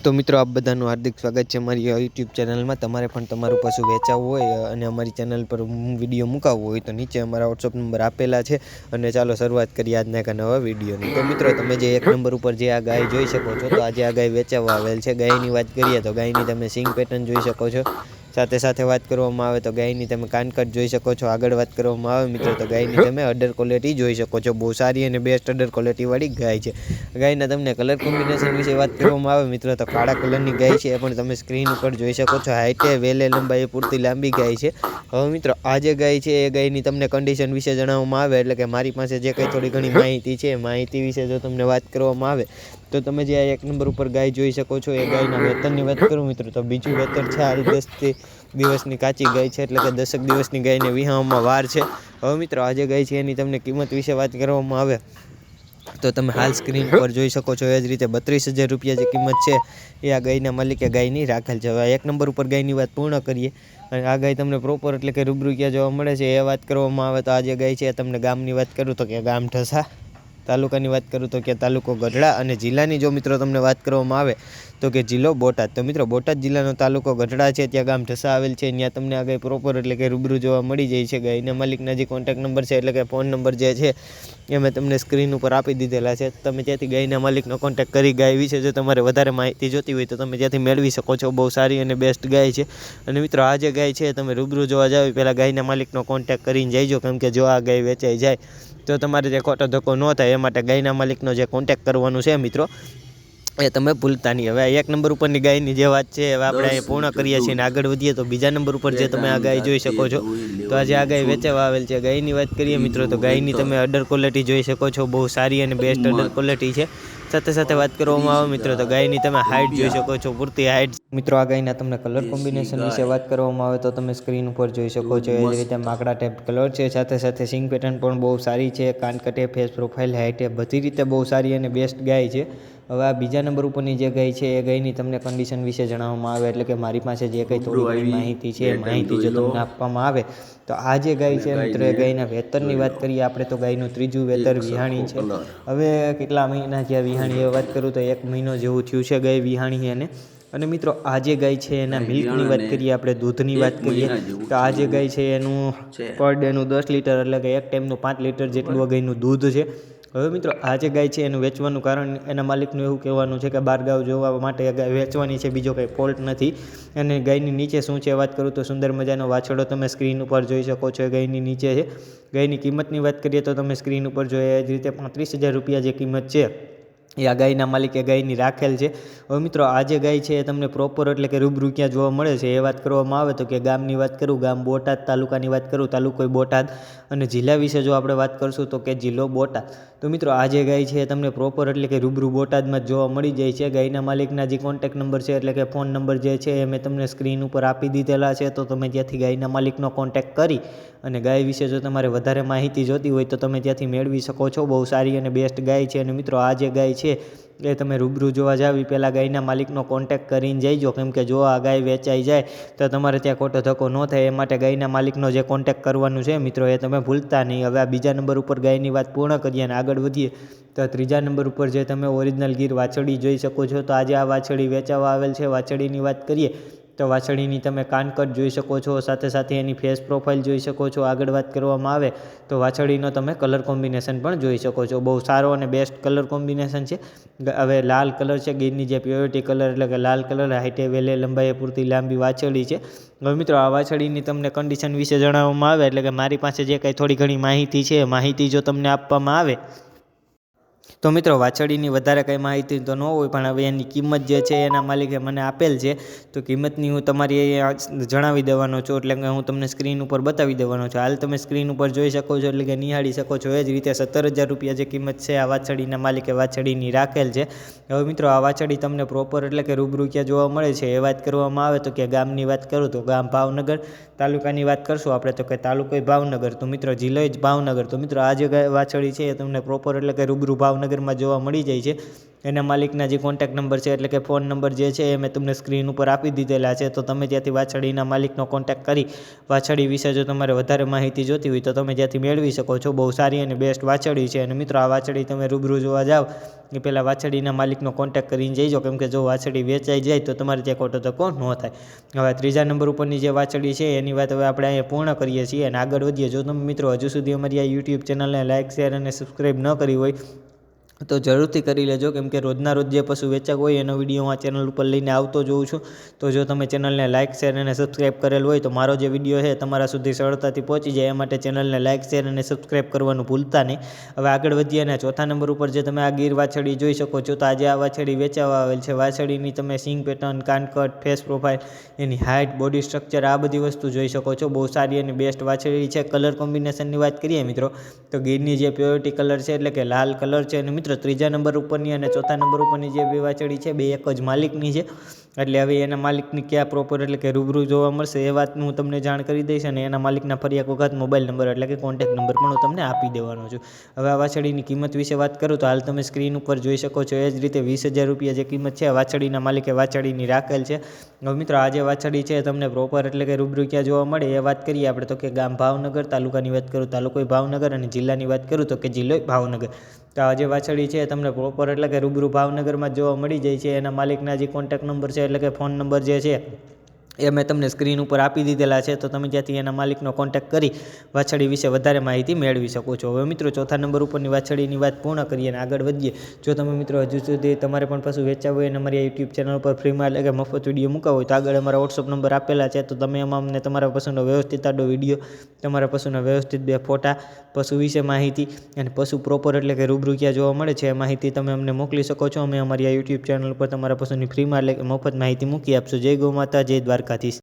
તો મિત્રો આપ બધાનું હાર્દિક સ્વાગત છે મારી યુટ્યુબ ચેનલમાં. તમારે પણ તમારું પશુ વેચાવવું હોય, અને અમારી ચેનલ પર વીડિયો મુકાવવો હોય, તો નીચે અમારા વોટ્સઅપ નંબર આપેલા છે. અને ચાલો શરૂઆત કરીએ આજના એક નવા વિડીયોની. તો મિત્રો, તમે જે એક નંબર ઉપર જે આ ગાય જોઈ શકો છો, તો આજે આ ગાય વેચાવવા આવેલ છે. ગાયની વાત કરીએ તો ગાયની તમે સિંગ પેટર્ન જોઈ શકો છો. સાથે સાથે વાત કરવામાં આવે તો ગાયની તમે કાનકટ જોઈ શકો છો. આગળ વાત કરવામાં આવે મિત્રો, તો ગાયની તમે અડર ક્વોલિટી જોઈ શકો છો. બહુ સારી અને બેસ્ટ અડર ક્વોલિટીવાળી ગાય છે. ગાયના તમને કલર કોમ્બિનેશન વિશે વાત કરવામાં આવે મિત્રો, તો કાળા કલરની ગાય છે એ પણ તમે સ્ક્રીન ઉપર જોઈ શકો છો. હાઈટે વેલે લંબાઈ પૂરતી લાંબી ગાય છે. હવે મિત્રો, આ જે ગાય છે એ ગાયની તમને કન્ડિશન વિશે જણાવવામાં આવે, એટલે કે મારી પાસે જે કંઈ થોડી ઘણી માહિતી છે માહિતી વિશે જો તમને વાત કરવામાં આવે તો તમે જે એક નંબર ઉપર ગાય જોઈ શકો છો, એ ગાયના વેતનની વાત કરું મિત્રો, તો બીજું વેતર છે હાલ દસથી દિવસની કાચી ગાય છે, એટલે કે દસક દિવસની ગાયને વિહાવામાં વાર છે. હવે મિત્રો આજે ગાય છે એની તમને કિંમત વિશે વાત કરવામાં આવે, તો તમે હાલ સ્ક્રીન પર જોઈ શકો છો, એ જ રીતે બત્રીસ હજાર રૂપિયા જે કિંમત છે, એ આ ગાયના માલિકે ગાયની રાખેલ છે. હવે એક નંબર ઉપર ગાયની વાત પૂર્ણ કરીએ, અને આ ગાય તમને પ્રોપર એટલે કે રૂબરૂ ક્યાં જોવા મળે છે, એ વાત કરવામાં આવે, તો આ જે ગાય છે તમને ગામની વાત કરું, તો કે ગામ ઠસા તાલુકાની વાત કરું તો કે તાલુકો ગઢડા અને જિલ્લાની જો મિત્રો તમને વાત કરવામાં આવે તો કે જિલ્લો બોટાદ. તો મિત્રો બોટાદ જિલ્લાનો તાલુકો ગઢડા છે, ત્યાં ગામ ઢસા આવેલ છે, ત્યાં તમને આ ગાય પ્રોપર એટલે કે રૂબરૂ જોવા મળી જાય છે. ગાયના માલિકના જે કોન્ટેક્ટ નંબર છે એટલે કે ફોન નંબર જે છે એ મેં તમને સ્ક્રીન ઉપર આપી દીધેલા છે. તમે ત્યાંથી ગાયના માલિકનો કોન્ટેક્ટ કરી ગાય વિશે જો તમારે વધારે માહિતી જોતી હોય તો તમે ત્યાંથી મેળવી શકો છો. બહુ સારી અને બેસ્ટ ગાય છે. અને મિત્રો આ જે ગાય છે તમે રૂબરૂ જોવા જાવ પહેલાં ગાયના માલિકનો કોન્ટેક્ટ કરીને જઈજો કેમ કે જો આ ગાય વેચાઈ જાય તો તમારે જે ખોટો ધક્કો ન થાય એ માટે ગાયના માલિકનો જે કોન્ટેક કરવાનું છે મિત્રો એ તમે ભૂલતા નહીં. હવે એક નંબર ઉપરની ગાયની જે વાત છે હવે આપણે અહીંયા પૂર્ણ કરીએ છીએ અને આગળ વધીએ તો બીજા નંબર ઉપર જે તમે આ ગાય જોઈ શકો છો. તો આજે આ ગાય વેચાવા આવેલ છે. ગાયની વાત કરીએ મિત્રો તો ગાયની તમે અડર ક્વોલિટી જોઈ શકો છો. બહુ સારી અને બેસ્ટ અડર ક્વોલિટી છે. સાથે સાથે વાત કરવામાં આવે મિત્રો તો ગાયની તમે હાઇટ જોઈ શકો છો. પૂરતી હાઇટ મિત્રો આ ગાયના તમને કલર કોમ્બિનેશન વિશે વાત કરવામાં આવે તો તમે સ્ક્રીન ઉપર જોઈ શકો છો. એ જ રીતે માકડા ટેપ કલર છે. સાથે સાથે સિંગ પેટર્ન પણ બહુ સારી છે. કાનકટે ફેસ પ્રોફાઇલ હાઇટે બધી રીતે બહુ સારી અને બેસ્ટ ગાય છે. હવે આ બીજા નંબર ઉપરની જે ગાય છે એ ગાયની તમને કન્ડિશન વિશે જણાવવામાં આવે એટલે કે મારી પાસે જે કંઈ થોડી માહિતી છે માહિતી જો તમને આપવામાં આવે. તો આ જે ગાય છે મિત્રો એ ગાયના વેતરની વાત કરીએ આપણે તો ગાયનું ત્રીજું વેતર વિહાણી છે. હવે કેટલા મહિના જ્યાં વિહાણી એ વાત કરું તો એક મહિનો જેવું થયું છે ગાય વિહાણી એને. અને મિત્રો આ જે ગાય છે એના મિલ્કની વાત કરીએ આપણે દૂધની વાત કરીએ તો આ જે ગાય છે એનું પર ડેનું દસ લીટર એટલે કે એક ટાઈમનું પાંચ લીટર જેટલું ગાયનું દૂધ છે. હવે મિત્રો, આ જે ગાય છે એનું વેચવાનું કારણ એના માલિકનું એવું કહેવાનું છે કે બારગાવ જોવા માટે ગાય વેચવાની છે, બીજો કંઈ ફોલ્ટ નથી. અને ગાયની નીચે શું છે, વાત કરું તો સુંદર મજાનો વાછડો તમે સ્ક્રીન ઉપર જોઈ શકો છો ગાયની નીચે છે. ગાયની કિંમતની વાત કરીએ તો તમે સ્ક્રીન ઉપર જોઈએ એ જ રીતે પાંત્રીસ હજાર રૂપિયા જે કિંમત છે એ આ ગાયના માલિકે ગાયની રાખેલ છે. હવે મિત્રો, આ જે ગાય છે એ તમને પ્રોપર એટલે કે રૂબરૂ ક્યાં જોવા મળે છે એ વાત કરવામાં આવે તો કે ગામની વાત કરું, ગામ બોટાદ, તાલુકાની વાત કરું, તાલુકો બોટાદ અને જિલ્લા વિશે જો આપણે વાત કરશું તો કે જિલ્લો બોટાદ. તો મિત્રો, આ જે ગાય છે એ તમને પ્રોપર એટલે કે રૂબરૂ બોટાદમાં જોવા મળી જાય છે. ગાયના માલિકના જે કોન્ટેક નંબર છે એટલે કે ફોન નંબર જે છે એ મેં તમને સ્ક્રીન ઉપર આપી દીધેલા છે. તો તમે ત્યાંથી ગાયના માલિકનો કોન્ટેક્ટ કરી અને ગાય વિશે જો તમારે વધારે માહિતી જોતી હોય તો તમે ત્યાંથી મેળવી શકો છો. બહુ સારી અને બેસ્ટ ગાય છે અને મિત્રો, આ જે ગાય છે એ તમે રૂબરૂ જોવા જાવ. એ પહેલાં ગાયના માલિકનો કોન્ટેક કરીને જઈજો. કેમ કે જો આ ગાય વેચાઈ જાય, તો તમારે ત્યાં ખોટો ધક્કો ન થાય. એ માટે ગાયના માલિકનો જે કોન્ટેક કરવાનું છે, મિત્રો, એ તમે ભૂલતા નહીં. હવે આ બીજા નંબર ઉપર ગાયની વાત પૂર્ણ કરીએ અને આગળ વધીએ, તો ત્રીજા નંબર ઉપર જે તમે ઓરિજિનલ ગીર વાછડી જોઈ શકો છો, તો આજે આ વાછડી વેચાવા આવેલ છે. વાછડીની વાત કરીએ તો વાછડીની તમે કાનકટ જોઈ શકો છો, સાથે સાથે એની ફેસ પ્રોફાઇલ જોઈ શકો છો. આગળ વાત કરવામાં આવે તો વાછડીનો તમે કલર કોમ્બિનેશન પણ જોઈ શકો છો. બહુ સારો અને બેસ્ટ કલર કોમ્બિનેશન છે. હવે લાલ કલર છે, ગીરની જે પ્યોરિટી કલર એટલે કે લાલ કલર હાઈટે વેલે લંબાઈએ પૂરતી લાંબી વાછડી છે. હવે મિત્રો, આ વાછડીની તમને કન્ડિશન વિશે જણાવવામાં આવે એટલે કે મારી પાસે જે કંઈ થોડી ઘણી માહિતી છે માહિતી જો તમને આપવામાં આવે તો મિત્રો વાછડીની વધારે કંઈ માહિતી તો ન હોય, પણ હવે એની કિંમત જે છે, એના માલિકે મને આપેલ છે. તો કિંમતની હું તમારી જણાવી દેવાનો છું, એટલે કે હું તમને સ્ક્રીન ઉપર બતાવી દેવાનો છું. હાલ તમે સ્ક્રીન ઉપર જોઈ શકો છો, એટલે કે નિહાળી શકો છો. એ જ રીતે સત્તર હજાર રૂપિયા જે કિંમત છે, આ વાછડીના માલિકે વાછડીની રાખેલ છે. હવે મિત્રો, આ વાછડી તમને પ્રોપર એટલે કે રૂબરૂ ક્યાં જોવા મળે છે, એ વાત કરવામાં આવે તો કે ગામની વાત કરું તો ગામ ભાવનગર. તાલુકાની વાત કરશું આપણે તો કે તાલુકો ભાવનગર. તો મિત્રો જિલ્લો જ ભાવનગર. તો મિત્રો આ જે વાછળી છે એ તમને પ્રોપર એટલે કે રૂબરૂ ભાવનગરમાં જોવા મળી જાય છે. એના માલિકના જે કોન્ટેક્ટ નંબર છે એટલે કે ફોન નંબર જે છે એ મેં તમને સ્ક્રીન ઉપર આપી દીધેલા છે. તો તમે ત્યાંથી વાછડીના માલિકનો કોન્ટેક્ટ કરી વાછડી વિશે જો તમારે વધારે માહિતી જોતી હોય તો તમે ત્યાંથી મેળવી શકો છો. બહુ સારી અને બેસ્ટ વાછડી છે. અને મિત્રો, આ વાછડી તમે રૂબરૂ જોવા જાઓ એ પહેલાં વાછડીના માલિકનો કોન્ટેક કરીને જઈજો કેમ કે જો વાછડી વેચાઈ જાય તો તમારે ત્યાં ખોટો ધક્કો ન થાય. હવે ત્રીજા નંબર ઉપરની જે વાછડી છે, એની વાત હવે આપણે અહીંયા પૂર્ણ કરીએ છીએ. અને આગળ વધીએ, જો તમે મિત્રો હજુ સુધી અમારી આ યુટ્યુબ ચેનલને લાઇક શેર અને સબસ્ક્રાઈબ ન કરી હોય તો જરૂરથી કરી લેજો. કેમ કે રોજના રોજ જે પશુ વેચાક હોય એનો વીડિયો હું આ ચેનલ ઉપર લઈને આવતો જોઉં છું. તો જો તમે ચેનલને લાઇક શેર અને સબસ્ક્રાઇબ કરેલ હોય તો મારો જે વીડિયો છે તમારા સુધી સરળતાથી પહોંચી જાય. એ માટે ચેનલને લાઇક શેર અને સબસ્ક્રાઈબ કરવાનું ભૂલતા નહીં. હવે આગળ વધીએ અને ચોથા નંબર ઉપર જે તમે આ ગીર વાછડી જોઈ શકો છો, તો આજે આ વાછડી વેચાવા આવેલ છે. વાછડીની તમે સિંગ પેટર્ન, કાનકટ ફેસ પ્રોફાઇલ એની હાઇટ બોડી સ્ટ્રક્ચર આ બધી વસ્તુ જોઈ શકો છો. બહુ સારી અને બેસ્ટ વાછડી છે. કલર કોમ્બિનેશનની વાત કરીએ મિત્રો, તો ગીરની જે પ્યોરિટી કલર છે, એટલે કે લાલ કલર છે અને મિત્રો ત્રીજા નંબર ઉપરની અને ચોથા નંબર ઉપરની જે બે વાછડી છે, બે એક જ માલિકની છે. એટલે હવે એના માલિકની ક્યાં પ્રોપર એટલે કે રૂબરૂ જોવા મળશે એ વાતનું હું તમને જાણ કરી દઈશ અને એના માલિકના ફરી એક વખત મોબાઈલ નંબર એટલે કે કોન્ટેક્ટ નંબર પણ હું તમને આપી દેવાનો છું. હવે આ વાછડીની કિંમત વિશે વાત કરું તો હાલ તમે સ્ક્રીન ઉપર જોઈ શકો છો એ જ રીતે વીસ હજાર રૂપિયા જે કિંમત છે વાછડીના માલિકે વાછડીની રાખેલ છે. હવે મિત્રો આ જે વાછડી છે તમને પ્રોપર એટલે કે રૂબરૂ ક્યાં જોવા મળે એ વાત કરીએ આપણે તો કે ગામ ભાવનગર, તાલુકાની વાત કરું તાલુકો ભાવનગર અને જિલ્લાની વાત કરું તો કે જિલ્લો ભાવનગર. તો આ જે વાછડી છે તમને પ્રોપર એટલે કે રૂબરૂ ભાવનગરમાં જોવા મળી જાય છે. એના માલિકના જે કોન્ટેક્ટ નંબર છે એટલે કે ફોન નંબર જે છે એ મેં તમને સ્ક્રીન ઉપર આપી દીધેલા છે, તો તમે ત્યાંથી એના માલિકનો કોન્ટેક્ટ કરી વાછડી વિશે વધારે માહિતી મેળવી શકો છો. હવે મિત્રો ચોથા નંબર ઉપરની વાછડીની વાત પૂર્ણ કરીએ અને આગળ વધીએ. જો તમે મિત્રો હજુ સુધી તમારે પણ પશુ વેચાવું હોય અને અમારી યુટ્યુબ ચેનલ પર ફ્રીમાં એટલે કે મફત વીડિયો મૂકવા હોય તો આગળ અમારા વોટ્સઅપ નંબર આપેલા છે, તો તમે એમાં અમને તમારા પસંદનો વ્યવસ્થિત આડો વીડિયો તમારા પશુના વ્યવસ્થિત બે ફોટા, પશુ વિશે માહિતી અને પશુ પ્રોપર એટલે કે રૂબરૂ ક્યાં જોવા મળે છે એ માહિતી તમે અમને મોકલી શકો છો. અમે અમારી આ યુટ્યુબ ચેનલ પર તમારા પશુની ફ્રીમાં એટલે કે મફત માહિતી મૂકી આપશું. જય ગૌ માતા, જય દ્વારકાધીશ.